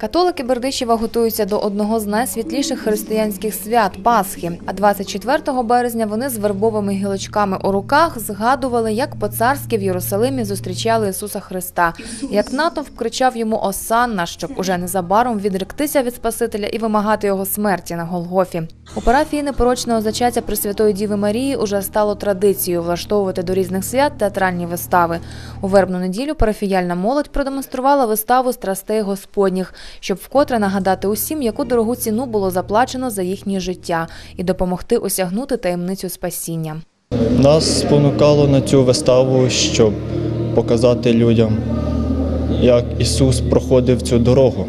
Католики Бердичева готуються до одного з найсвітліших християнських свят Пасхи. А 24 березня вони з вербовими гілочками у руках згадували, як по-царськи в Єрусалимі зустрічали Ісуса Христа, як натовп кричав йому Осанна, щоб уже незабаром відректися від Спасителя і вимагати його смерті на Голгофі. У парафії непорочного зачаття Пресвятої Діви Марії уже стало традицією влаштовувати до різних свят театральні вистави. У вербну неділю парафіяльна молодь продемонструвала виставу страстей Господніх, щоб вкотре нагадати усім, яку дорогу ціну було заплачено за їхнє життя, і допомогти осягнути таємницю спасіння. Нас спонукало на цю виставу, щоб показати людям, як Ісус проходив цю дорогу.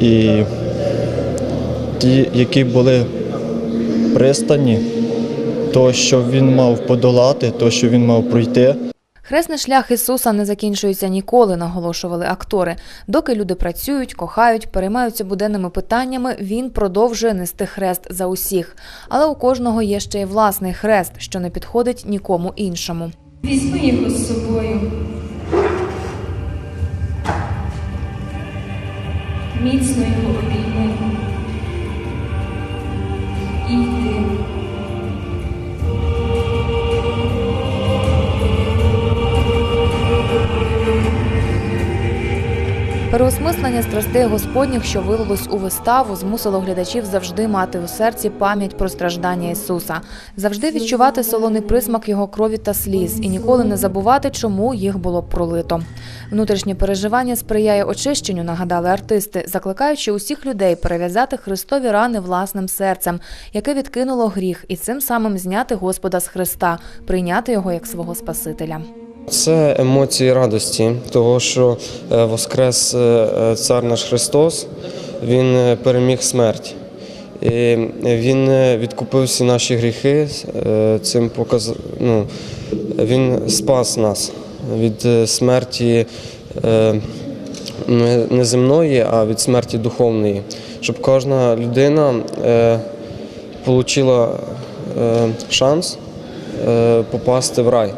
І ті, які були пристані, то, що Він мав подолати, то, що Він мав пройти. Хресний шлях Ісуса не закінчується ніколи, наголошували актори. Доки люди працюють, кохають, переймаються буденними питаннями, він продовжує нести хрест за усіх. Але у кожного є ще й власний хрест, що не підходить нікому іншому. Візьми його з собою. Міцно його обійми. І йди. Переосмислення страстей Господніх, що вилилось у виставу, змусило глядачів завжди мати у серці пам'ять про страждання Ісуса, завжди відчувати солоний присмак його крові та сліз і ніколи не забувати, чому їх було пролито. Внутрішнє переживання сприяє очищенню, нагадали артисти, закликаючи усіх людей перев'язати Христові рани власним серцем, яке відкинуло гріх, і цим самим зняти Господа з Христа, прийняти його як свого Спасителя. Це емоції радості, того, що е, воскрес е, е, цар наш Христос, Він переміг смерть. І Він відкупив всі наші гріхи, цим показ... ну, Він спас нас від смерті не земної, а від смерті духовної, щоб кожна людина отримала шанс попасти в рай.